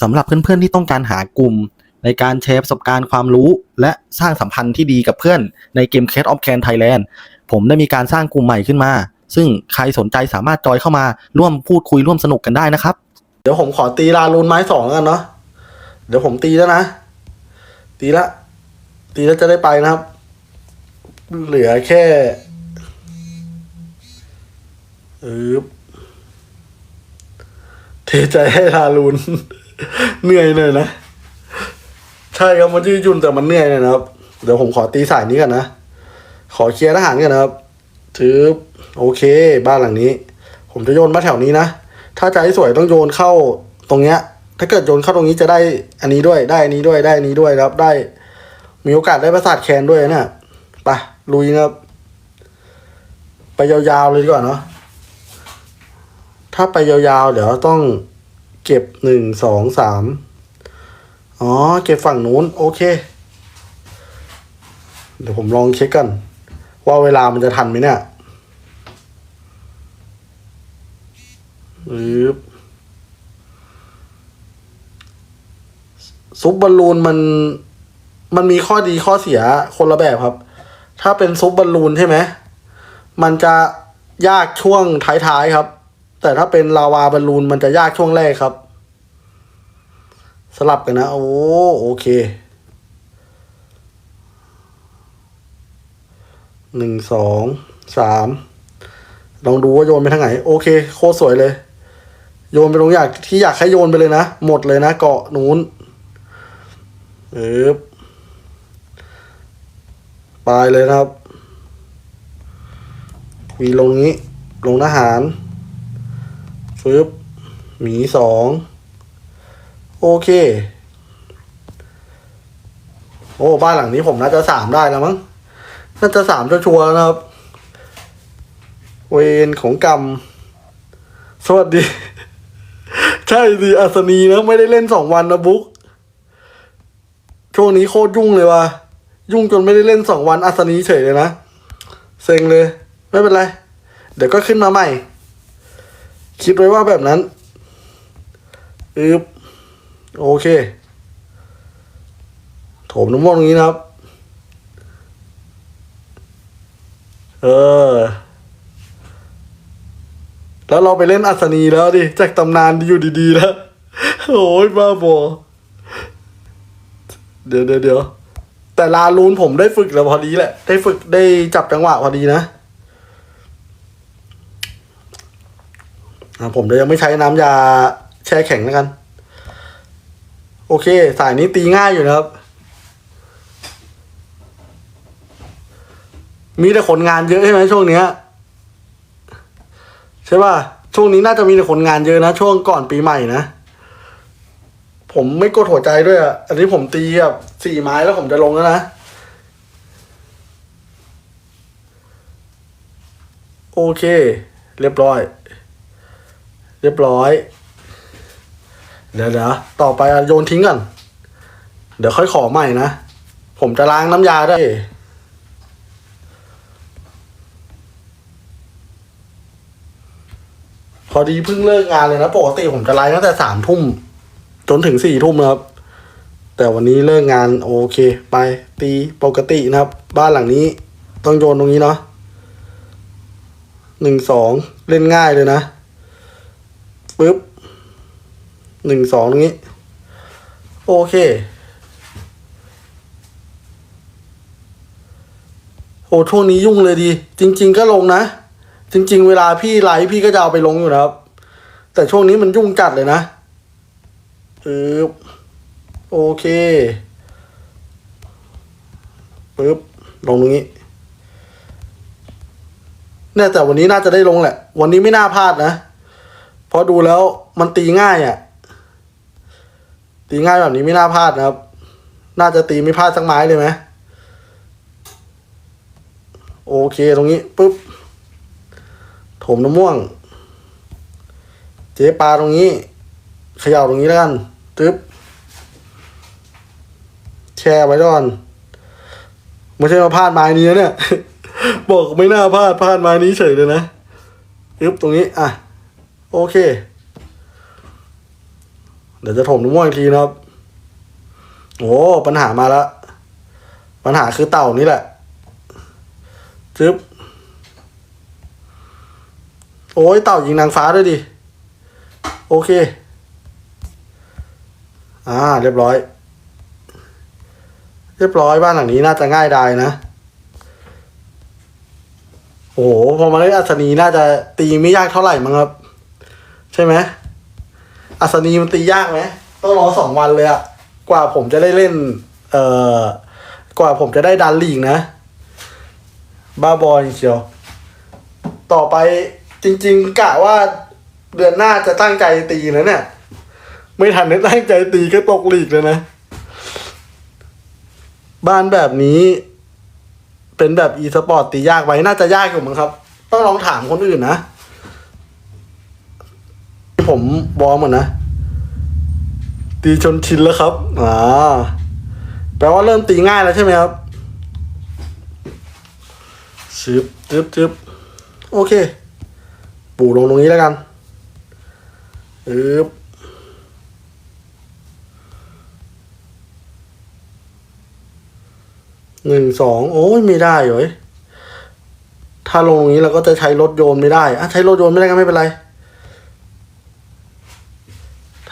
สำหรับเพื่อนๆที่ต้องการหากลุ่ม ในการแชร์ประสบการณ์ความรู้ และสร้างสัมพันธ์ที่ดีกับเพื่อนในเกม Cat of Can Thailand ผมได้มีการสร้างกลุ่มใหม่ขึ้นมา ซึ่งใครสนใจสามารถจอยเข้ามาร่วมพูดคุยร่วมสนุกกันได้นะครับ เดี๋ยวผมขอตีลารูนไม้สองกันเนาะเดี๋ยวผมตีแล้วนะ ตีละ ตีแล้วจะได้ไปนะครับ เหลือแค่อืบเทใจให้ลารูน เหนื่อยหน่อยนะ ใช่ครับมันยืดยุ่นแต่มันเหนื่อยหน่ยนะครับ เดี๋ยวผมขอตีสายนี้กันนะ ขอเคลียร์ทหารกันนะครับถือโอเค บ้านหลังนี้ ผมจะโยนมาแถวนี้นะ ถ้าจะให้สวยต้องโยนเข้าตรงเนี้ย ถ้าเกิดโยนเข้าตรงนี้จะได้อันนี้ด้วย ได้อันนี้ด้วย ได้อันนี้ด้วยครับได้ มีโอกาสได้ประสาทแคนด้วยนะไปลุยนะครับ ไปยาวๆเลยดีกว่าเนาะถ้าไปยาวๆ เดี๋ยวต้อง เก็บหนึ่งสองสามอ๋อ เก็บฝั่งนู้น โอเค เดี๋ยวผมลองเช็คกัน ว่าเวลามันจะทันไหมเนี่ยปึ๊บซุปบอลลูนมัน มันมีข้อดีข้อเสียคนละแบบครับ ถ้าเป็นซุปบอลลูนใช่ไหม มันจะยากช่วงท้ายๆครับ แต่ถ้าเป็นลาวาบอลลูนมันจะยากช่วงแรกครับ สลับกันนะ โอ้โอเคหนึ่งสองสามลองดูว่าโยนไปทางไหน โอเค โคตรสวยเลย โยนไปตรงอยากที่อยากให้โยนไปเลยนะ หมดเลยนะ เกาะนู้นเอ๊บไปเลยนะครับมีลงนี้ ลงทหาร ฟึบหมีสองโอเค โอ้ บ้านหลังนี้ผมน่าจะสามได้แล้วมั้ง น่าจะสามชัวร์แล้วนะครับ เวรของกรรม สวัสดี ใช่สิอัศนีนะ ไม่ได้เล่นสองวันนะบุ๊กช่วงนี้โคตรยุ่งเลยว่ะ ยุ่งจนไม่ได้เล่นสองวันอัศนีเฉยเลยนะ เซ็งเลย ไม่เป็นไร เดี๋ยวก็ขึ้นมาใหม่ คิดไว้ว่าแบบนั้นอึบโอเค โถมน้ำมันตรงนี้นะครับ เออ แล้วเราไปเล่นอัศนีแล้วดิ จากตำนานอยู่ดีๆแล้วโอ้ยบ้าบอเดี๋ยวเดี๋ยวเดี๋ยวแต่ลาลูนผมได้ฝึกแล้วพอดีแหละ ได้ฝึกได้จับจังหวะพอดีนะอะ ผมจะยังไม่ใช้น้ำยาแช่แข็งแล้วกัน โอเค สายนี้ตีง่ายอยู่นะครับ มีแต่คนงานเยอะใช่ไหมช่วงเนี้ยใช่ป่ะช่วงนี้น่าจะมีแต่คนงานเยอะนะ ช่วงก่อนปีใหม่นะ ผมไม่กดหัวใจด้วยอะอันนี้ผมตีแบบสี่ไม้แล้วผมจะลงแล้วนะโอเค เรียบร้อย เรียบร้อย เดี๋ยวเดี๋ยวต่อไปโยนทิ้งก่อน เดี๋ยวค่อยขอใหม่นะ ผมจะล้างน้ำยาได้พอดีเพิ่งเลิกงานเลยนะ ปกติผมจะไลฟ์ตั้งแต่สามทุ่ม จนถึงสี่ทุ่มนะครับ แต่วันนี้เลิกงานโอเค ไปตีปกตินะครับ บ้านหลังนี้ ต้องโยนตรงนี้เนาะหนึ่งสองเล่นง่ายเลยนะ ปึ๊บหนึ่งสองตรงนี้ โอเคโอ้ช่วงนี้ยุ่งเลยดี จริง ๆ ก็ลงนะ จริง ๆ เวลาพี่ไลฟ์พี่ก็จะเอาไปลงอยู่นะครับ แต่ช่วงนี้มันยุ่งจัดเลยนะปึ๊บโอเคปึ๊บลงตรงนี้เนี่ยแต่วันนี้น่าจะได้ลงแหละ วันนี้ไม่น่าพลาดนะ เพราะดูแล้วมันตีง่ายอะ่ะ ตีง่ายแบบนี้ไม่น่าพลาดนะครับ น่าจะตีไม่พลาดสักไม้เลยไหมโอเคตรงนี้ปึ๊บถมน้ำม่วง เจ๊ปลาตรงนี้เขย่าตรงนี้แล้วกันตึ๊บแช่ไว้ก่อนไม่ใช่มาพลาดไม้นี้เนี่ย บอกไม่น่าพลาดพลาดไม้นี้เฉยเลยนะตึ๊บตรงนี้อะ โอเค เดี๋ยวจะถมน้ำม่วงอีกทีนะครับ โอ้ปัญหามาแล้ว ปัญหาคือเต่านี่แหละจึ๊บ โอ้ยเต่ายิงนางฟ้าด้วยดิ โอเค อ่า เรียบร้อย เรียบร้อยบ้านหลังนี้น่าจะง่ายดายนะ โอ้โห พอมาเล่นอัศนีน่าจะตีไม่ยากเท่าไหร่มั้งครับ ใช่ไหมอัศนีมันตียากไหมต้องรอสองวันเลยอะกว่าผมจะได้เล่น เอ่อกว่าผมจะได้ดันลีกนะ บ้าบอลเชียว ต่อไปจริง ๆกะว่าเดือนหน้าจะตั้งใจตีนะเนี่ย ไม่ทันได้ตั้งใจตีก็ตกลีกเลยนะ บ้านแบบนี้ เป็นแบบอีสปอร์ตตียากไว้น่าจะยากอยู่มั้งครับ ต้องลองถามคนอื่นนะ ผมวอร์มหมดนะ ตีจนชินแล้วครับ อ่า แปลว่าเริ่มตีง่ายแล้วใช่ไหมครับชึบจึบจึบโอเค ปูลงตรงนี้แล้วกันอึบหนึ่งสองโอ้ยไม่ได้เหรอยถ้าลงตรงนี้เราก็จะใช้รถโยนไม่ได้อะใช้รถโยนไม่ได้ก็ไม่เป็นไร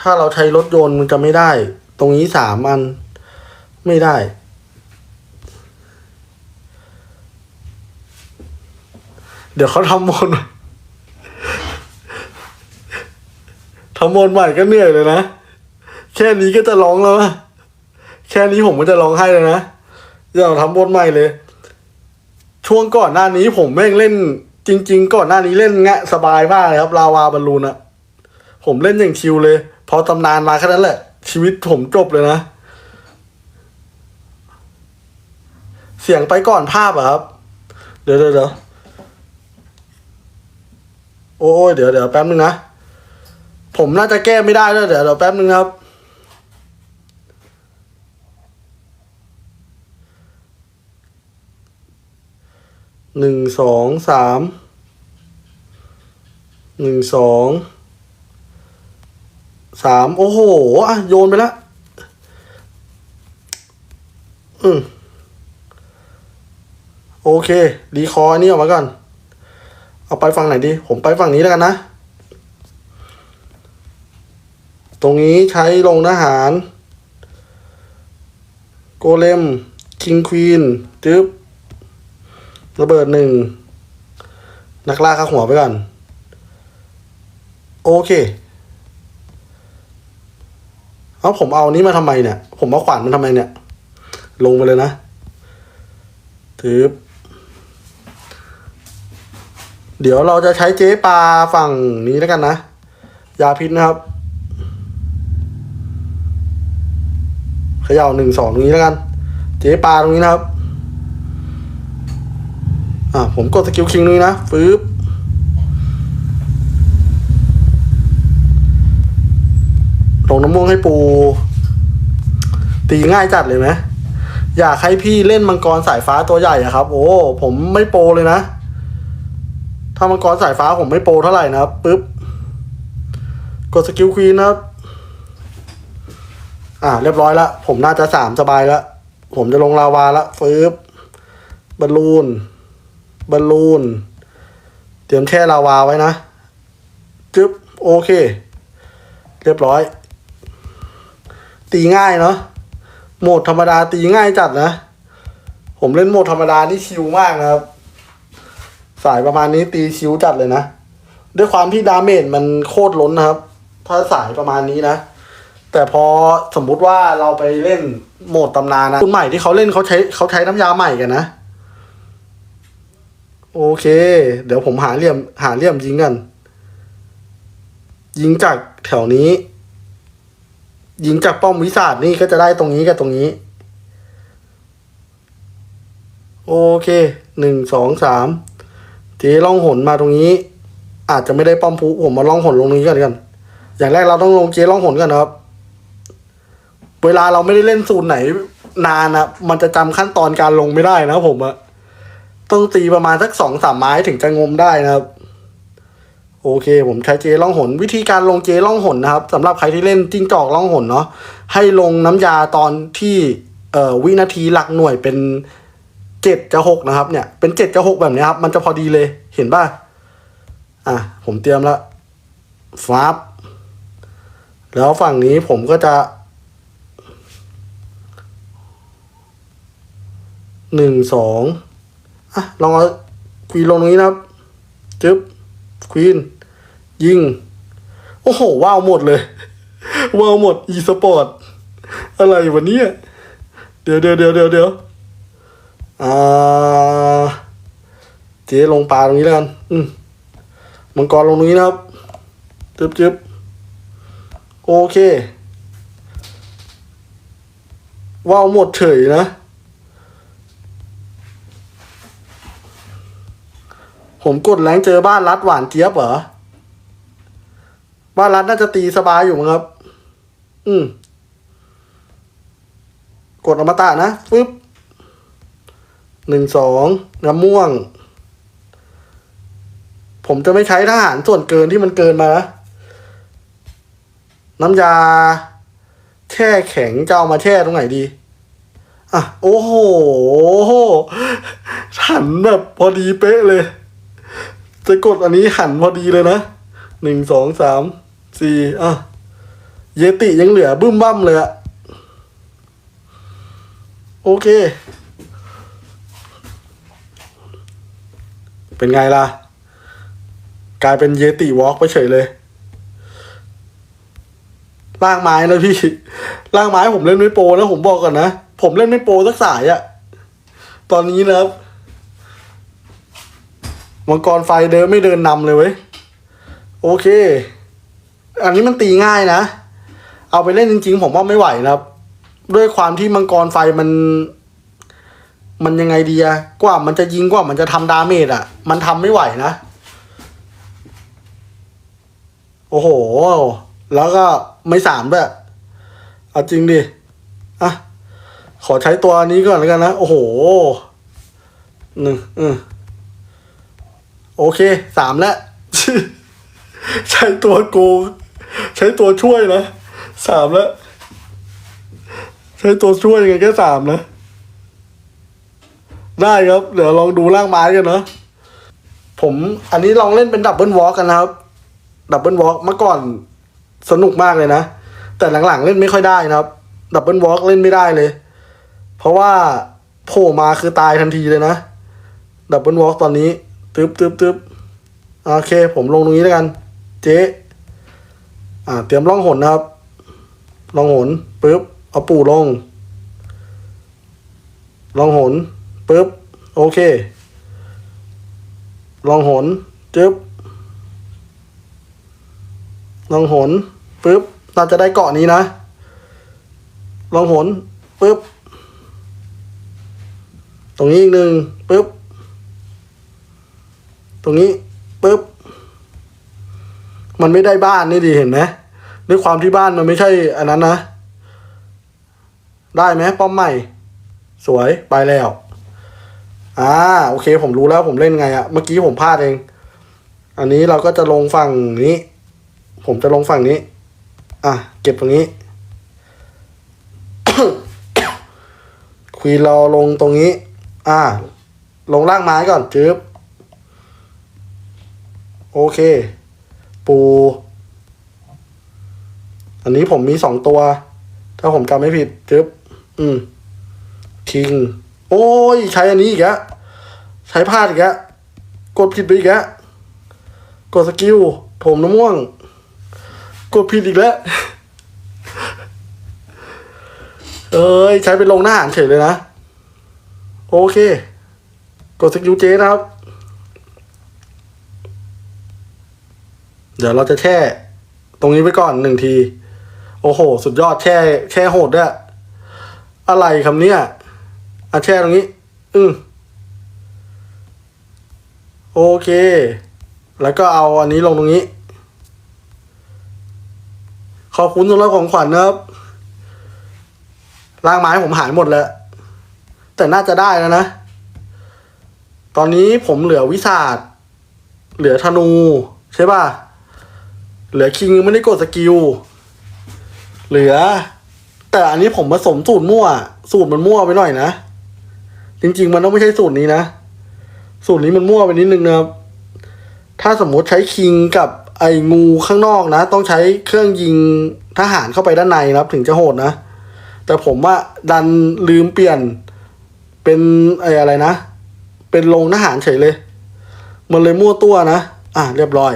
ถ้าเราใช้รถยนต์มันจะไม่ได้ ตรงนี้สามอัน ไม่ได้ เดี๋ยวเขาทำมนทำมนใหม่ก็เหนื่อยเลยนะ แค่นี้ก็จะร้องแล้วนะแค่นี้ผมก็จะร้องไห้เลยนะอย่าทำมนใหม่เลย ช่วงก่อนหน้านี้ผมแม่งเล่น จริง ๆ ก่อนหน้านี้เล่นแงะสบายมากเลยครับลาวาบอลลูนอะผมเล่นอย่างชิวเลย พอตำนานมาแค่นั้นแหละ ชีวิตผมจบเลยนะ เสียงไปก่อนภาพอะครับ เดี๋ยวเดี๋ยวโอ้ยเดี๋ยวเดี๋ยวแป๊บนึงนะ ผมน่าจะแก้ไม่ได้ด้วเดี๋ยวเดี๋ยวแป๊บนึงครับหนึ่งสองสามหนึ่งสอง สามโอ้โห อะ โยนไปแล้วอืมโอเครีคอร์นี่ออกมาก่อน เอาไปฝั่งไหนดี ผมไปฝั่งนี้แล้วกันนะ ตรงนี้ใช้ลงทหาร โกเลม คิงควีนจึ๊บระเบิดหนึ่ง นักล่าข้าหัวไปก่อน โอเค เอาผมเอานี้มาทำไมเนี่ย ผมเอาขวานมันทำไมเนี่ย ลงไปเลยนะถือเดี๋ยวเราจะใช้เจ๊ปลาฝั่งนี้แล้วกันนะ ยาพิษนะครับเขย่าหนึ่งสองตรงนี้แล้วกัน เจ๊ปลาตรงนี้นะครับ อะผมกดสกิลคิงตรงนี้นะ ฟืบ ลงน้ำม่วงให้ปู ตีง่ายจัดเลยไหมอยากให้พี่เล่นมังกรสายฟ้าตัวใหญ่อะครับ โอ้ ผมไม่โปรเลยนะ ถ้ามังกรสายฟ้าผมไม่โปรเท่าไหร่นะปึ๊บ กดสกิลควีนนะครับอ่า เรียบร้อยละ ผมน่าจะสามสบายละผมจะลงลาวาละฟืบบอลลูนบอลลูน เตรียมแช่ลาวาไว้นะจึ๊บ โอเค เรียบร้อย ตีง่ายเนาะโหมดธรรมดาตีง่ายจัดนะ ผมเล่นโหมดธรรมดานี่ชิวมากนะครับ สายประมาณนี้ตีชิวจัดเลยนะ ด้วยความที่ดาเมจมันโคตรล้นนะครับ ถ้าสายประมาณนี้นะ แต่พอสมมุติว่าเราไปเล่นโหมดตำนานนะคุณใหม่ที่เขาเล่นเขาใช้เขาใช้น้ำยาใหม่กันนะ โอเค เดี๋ยวผมหาเหลี่ยมหาเหลี่ยมยิงกัน ยิงจากแถวนี้ ยิงจากป้อมวิสาดนี่ก็จะได้ตรงนี้กับตรงนี้ โอเคหนึ่งสองสามเจล่องหนมาตรงนี้ อาจจะไม่ได้ป้อมพุผมมาล่องหนลงนี้ก่อนกัน อย่างแรกเราต้องลงเจล่องหนก่อนครับ เวลาเราไม่ได้เล่นสูตรไหน นานนะมันจะจำขั้นตอนการลงไม่ได้นะผมอะต้องตีประมาณสักสองสามไม้ถึงจะงมได้นะครับ โอเค ผมใช้เจล่องหน วิธีการลงเจล่องหนนะครับสำหรับใครที่เล่นจิ้งจอกล่องหนเนาะให้ลงน้ำยาตอนที่เอ่อวินาทีหลักหน่วยเป็นเจ็ดจะหกนะครับเนี่ยเป็นเจ็ดจะหกแบบนี้ครับ มันจะพอดีเลยเห็นป่ะอะผมเตรียมแล้วฟับแล้วฝั่งนี้ผมก็จะหนึ่งสองอะลองเอาควีลงตรงนี้นะครับจึ๊บ ควีนยิง โอ้โห ว้าวหมดเลย ว้าวหมด อีสปอร์ต อะไรวะเนี่ยเดี๋ยวเดี๋ยวเดี๋ยวเดี๋ยวเดี๋ยวอ่า เจ๊ลงปลาตรงนี้แล้วกัน อืมมังกรลงตรงนี้นะครับ จึ๊บจึ๊บโอเค ว้าวหมดเฉยนะ ผมกดแรงเจอบ้านรัดหวานเจี๊ยบเหรอ บ้านรัดน่าจะตีสบายอยู่มั้งครับ อืม กดอมตะนะปึ๊บหนึ่งสองน้ำม่วง ผมจะไม่ใช้ทหารส่วนเกินที่มันเกินมานะน้ำยา แช่แข็งจะเอามาแช่ตรงไหนดีอะ โอ้โห หันแบบพอดีเป๊ะเลย จะกดอันนี้หันพอดีเลยนะหนึ่งสองสามสี่อะ เยติยังเหลือบึ้มบ้มเลยอะโอเค เป็นไงล่ะ กลายเป็นเยติวอล์กไปเฉยเลยล่างไม้นะพี่ล่างไม้ผมเล่นไม่โปรนะผมบอกก่อนนะ ผมเล่นไม่โปรสักสายอะตอนนี้นะครับ มังกรไฟเดินไม่เดินนำเลยเว้ย โอเค อันนี้มันตีง่ายนะ เอาไปเล่นจริง ๆ ผมว่าไม่ไหวนะครับ ด้วยความที่มังกรไฟมัน มันยังไงดีอะกว่ามันจะยิงกว่ามันจะทำดาเมจอะมันทำไม่ไหวนะ โอ้โห แล้วก็ไม่สามด้วยเอาจริงดิ อะ ขอใช้ตัวนี้ก่อนแล้วกันนะ โอ้โหหนึ่งอืม โอเคสามแล้ว ใช้ตัวโกงใช้ตัวช่วยนะสามแล้ว ใช้ตัวช่วยยังไงแค่สามนะ ได้ครับ เดี๋ยวลองดูร่างไม้กันเนาะผมอันนี้ลองเล่นเป็นดับเบิลวอล์กกันนะครับ ดับเบิลวอล์กเมื่อก่อนสนุกมากเลยนะ แต่หลังๆเล่นไม่ค่อยได้นะครับ ดับเบิลวอล์กเล่นไม่ได้เลย เพราะว่าโผล่มาคือตายทันทีเลยนะ ดับเบิลวอล์กตอนนี้ ตึ๊บตึ๊บตึ๊บโอเค ผมลงตรงนี้แล้วกัน เจ๊อ่า เตรียมล่องหนนะครับล่องหนปึ๊บเอาปู่ลงล่องหนปึ๊บโอเคล่องหนจึ๊บล่องหนปึ๊บเราจะได้เกาะนี้นะล่องหนปึ๊บตรงนี้อีกหนึ่งปึ๊บ ตรงนี้ปึ๊บมันไม่ได้บ้านนี่ดีเห็นไหมด้วยความที่บ้านมันไม่ใช่อันนั้นนะ ได้ไหมป้อมใหม่ สวยไปแล้ว อ่าโอเค ผมรู้แล้วผมเล่นไงอะเมื่อกี้ผมพลาดเอง อันนี้เราก็จะลงฝั่งนี้ ผมจะลงฝั่งนี้ อะ เก็บตรงนี้ควีนเราลงตรงนี้ อ่า ลงล่างไม้ก่อนจึ๊บ โอเค ปู อันนี้ผมมีสองตัว ถ้าผมจำไม่ผิดจึ๊บอืมคิง โอ้ย ใช้อันนี้อีกแล้วใช้พลาดอีกแล้วกดผิดไปอีกแล้วกดสกิลโถมน้ำม่วง กดผิดอีกแล้ว เอ้ย ใช้เป็นลงหน้าหารเฉยเลยนะ โอเค กดสกิลเจนะครับ เดี๋ยวเราจะแช่ ตรงนี้ไว้ก่อนหนึ่งที โอ้โห สุดยอดแช่ แช่โหดด้วยอะไรคำเนี้ยอะแช่ตรงนี้ อืมโอเค แล้วก็เอาอันนี้ลงตรงนี้ ขอบคุณสำหรับของขวัญนะครับร่างไม้ผมหายหมดแล้ว แต่น่าจะได้แล้วนะ ตอนนี้ผมเหลือวิสาดเหลือธนู ใช่ป่ะ เหลือคิงไม่ได้กดสกิล เหลือ แต่อันนี้ผมผสมสูตรมั่ว สูตรมันมั่วไปหน่อยนะ จริง ๆ มันต้องไม่ใช่สูตรนี้นะ สูตรนี้มันมั่วไปนิดนึงนะครับ ถ้าสมมติใช้คิงกับไอ้งูข้างนอกนะ ต้องใช้เครื่องยิงทหารเข้าไปด้านในนะครับ ถึงจะโหดนะ แต่ผมว่าดันลืมเปลี่ยนเป็นไอ้อะไรนะ เป็นโรงทหารเฉยเลย มันเลยมั่วตัวนะ อะเรียบร้อย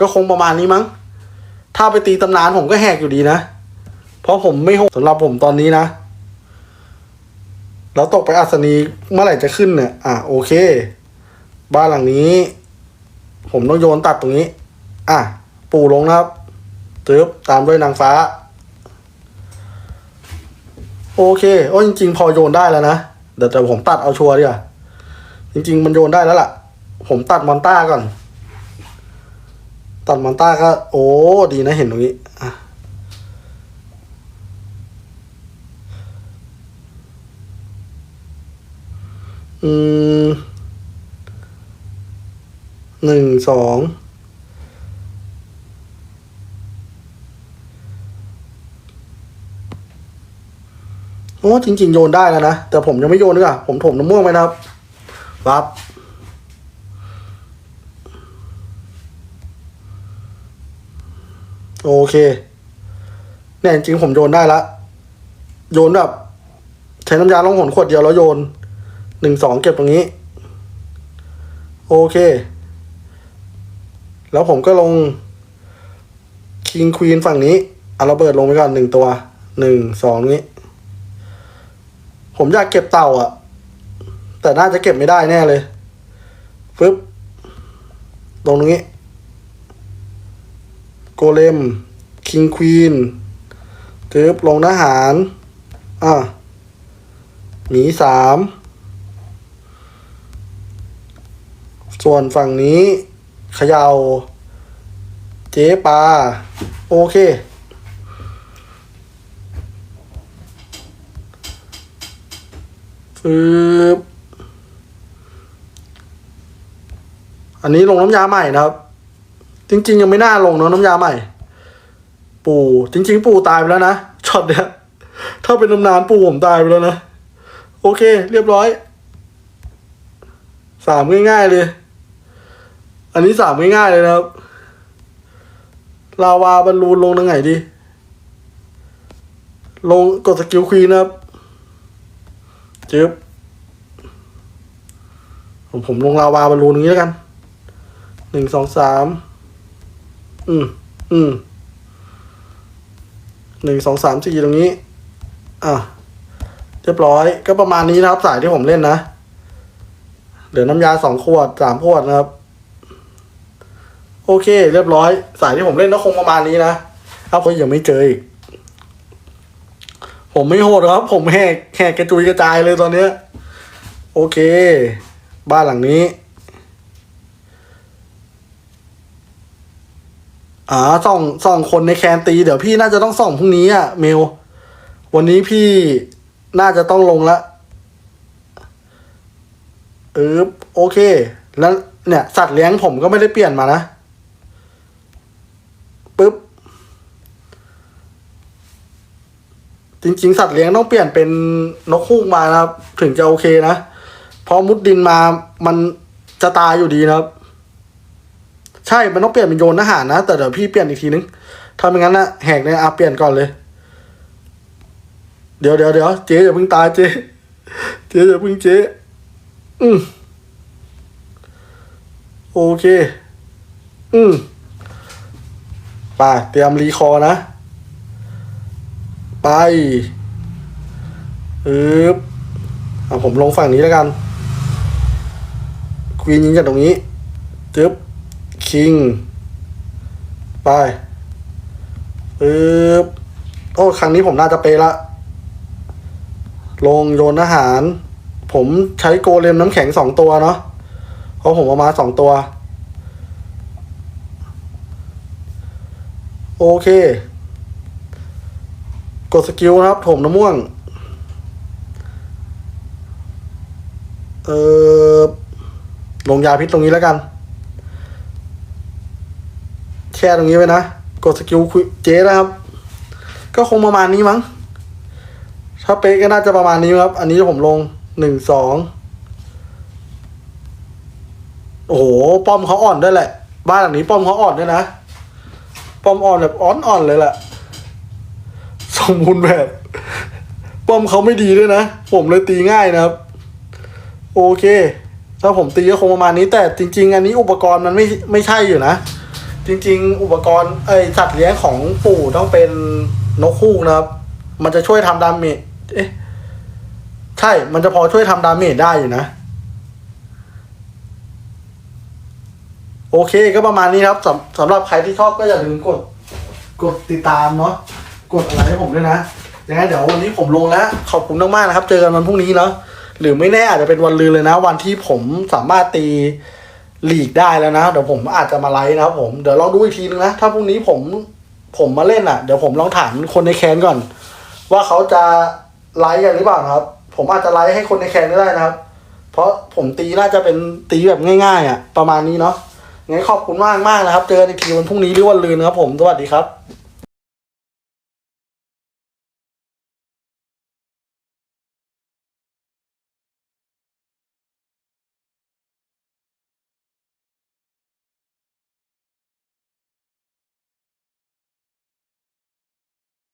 ก็คงประมาณนี้มั้ง ถ้าไปตีตำนานผมก็แหกอยู่ดีนะ เพราะผมไม่โหดสำหรับผมตอนนี้นะ แล้วตกไปอัศนีเมื่อไหร่จะขึ้นเนี่ย อะโอเค บ้านหลังนี้ ผมต้องโยนตัดตรงนี้ อะ ปู่ลงนะครับตึ๊บตามด้วยนางฟ้า โอเคโอ้จริง ๆ พอโยนได้แล้วนะ เดี๋ยวแต่ผมตัดเอาชัวร์ดีกว่าจริง ๆ มันโยนได้แล้วล่ะ ผมตัดมอนต้าก่อน ตัดมอนต้าก็ โอ้ดีนะเห็นตรงนี้อะอืมหนึ่งสองโอ้จริง ๆ โยนได้แล้วนะ แต่ผมยังไม่โยนดีกว่าผมถมน้ำม่วงไปนะครับปั๊บ โอเคเนี่ยจริงผมโยนได้ละ โยนแบบใช้น้ำยาล่องหนขวดเดียวแล้วโยนหนึ่งสองเก็บตรงนี้ โอเค แล้วผมก็ลงคิงควีนฝั่งนี้เอาระเบิดลงไปก่อนหนึ่งตัวหนึ่งสองนี้ ผมอยากเก็บเต่าอะแต่น่าจะเก็บไม่ได้แน่เลยฟึบลงตรงนี้ กเลมคิงควีนตึบลงทหาร อะหมีสามส่วนฝั่งนี้เขยา่า เจ๊ปลา โอเค ฟืบอันนี้ลงน้ำยาใหม่นะครับ จริง ๆ ยังไม่น่าลงเนอะน้ำยาใหม่ ปู่จริง ๆ ปู่ตายไปแล้วนะช็อตเนี้ยถ้าเป็นตำนานปู่ผมตายไปแล้วนะ โอเค เรียบร้อยสามง่ายๆเลย อันนี้สามง่ายๆเลยนะครับ ลาวาบอลลูนลงตรงไหนดี ลงกดสกิลควีนนะครับจึ๊บผมผมลงลาวาบอลลูนอย่างนี้แล้วกันหนึ่งสองสาม อืม อืมหนึ่งสองสามสี่ตรงนี้ อะ เรียบร้อย ก็ประมาณนี้นะครับ สายที่ผมเล่นนะ เหลือน้ำยาสองขวดสามขวดนะครับ โอเค เรียบร้อย สายที่ผมเล่นก็คงประมาณนี้นะถ้าเขายังไม่เจออีก ผมไม่โหดครับ ผมแหกแหกกระจุยกระจายเลยตอนเนี้ย โอเค บ้านหลังนี้ อ่าส่องส่องคนในแคนตีเดี๋ยวพี่น่าจะต้องส่องพรุ่งนี้อะเมล วันนี้พี่น่าจะต้องลงละเออโอเค แล้วเนี่ย สัตว์เลี้ยงผมก็ไม่ได้เปลี่ยนมานะปึ๊บ จริง ๆ สัตว์เลี้ยงต้องเปลี่ยนเป็นนกฮูกมานะครับ ถึงจะโอเคนะพราะมุดดินมามันจะตายอยู่ดีนะครับ ใช่ มันต้องเปลี่ยนเป็นโยนอาหารนะ แต่เดี๋ยวพี่เปลี่ยนอีกทีนึงถ้าไม่งั้นนะแหกเนี่ยอาเปลี่ยนก่อนเลย เดี๋ยวเดี๋ยวเดี๋ยวเจ๊อย่าเพิ่งตายเจ๊เจ๊อย่าเพิ่งเจ๊อืมโอเค อืมไปเตรียมรีคอร์นะ ไปอึบอะผมลงฝั่งนี้แล้วกันควีนยิงจากตรงนี้ิง ไปปึ๊บโอ้ครั้งนี้ผมน่าจะเปละ ลงโยนอาหาร ผมใช้โกเลมน้ำแข็งสองตัวเนาะเพราะผมเอามาสองตัว โอเค กดสกิลนะครับถมน้ำม่วง เออลงยาพิษตรงนี้แล้วกัน ช่ตรงนี้ไว้นะ กดสกิลคุยเจนะครับ ก็คงประมาณนี้มั้ง ถ้าเป๊ะก็น่าจะประมาณนี้ครับ อันนี้ผมลงหนึ่งสองโอ้โห ป้อมเขาอ่อนด้วยแหละ บ้านหลังนี้ป้อมเขาอ่อนด้วยนะ ป้อมอ่อนแบบอ่อนๆเลยแหละสมบูรณ์แบบ ป้อมเขาไม่ดีด้วยนะ ผมเลยตีง่ายนะครับ โอเค ถ้าผมตีก็คงประมาณนี้แต่จริง ๆ อันนี้อุปกรณ์มันไม่ไม่ใช่อยู่นะ จริง ๆ อุปกรณ์ไอสัตว์เลี้ยงของปู่ต้องเป็นนกฮูกนะครับ มันจะช่วยทำดาเมจเอ๊ะใช่ มันจะพอช่วยทำดาเมจได้อยู่นะ โอเคก็ประมาณนี้ครับสำสำหรับใครที่ชอบก็อย่าลืมกด กดติดตามเนาะกดอะไรให้ผมด้วยนะยังไงเดี๋ยววันนี้ผมลงแล้ว ขอบคุณมากๆนะครับ เจอกันวันพรุ่งนี้เนาะหรือไม่แน่อาจจะเป็นวันลืนเลยนะ วันที่ผมสามารถตี ลีกได้แล้วนะ เดี๋ยวผมอาจจะมาไลฟ์นะครับผม เดี๋ยวลองดูอีกทีนึงนะ ถ้าพรุ่งนี้ผมผมมาเล่นอะ เดี๋ยวผมลองถามคนในแคนก่อน ว่าเขาจะไลฟ์กันหรือเปล่านะครับ ผมอาจจะไลฟ์ให้คนในแคนก็ได้นะครับ เพราะผมตีน่าจะเป็นตีแบบง่ายๆอะประมาณนี้เนาะงั้นขอบคุณมากมากๆนะครับ เจอกันอีกทีวันพรุ่งนี้หรือวันลืนนะครับผม สวัสดีครับ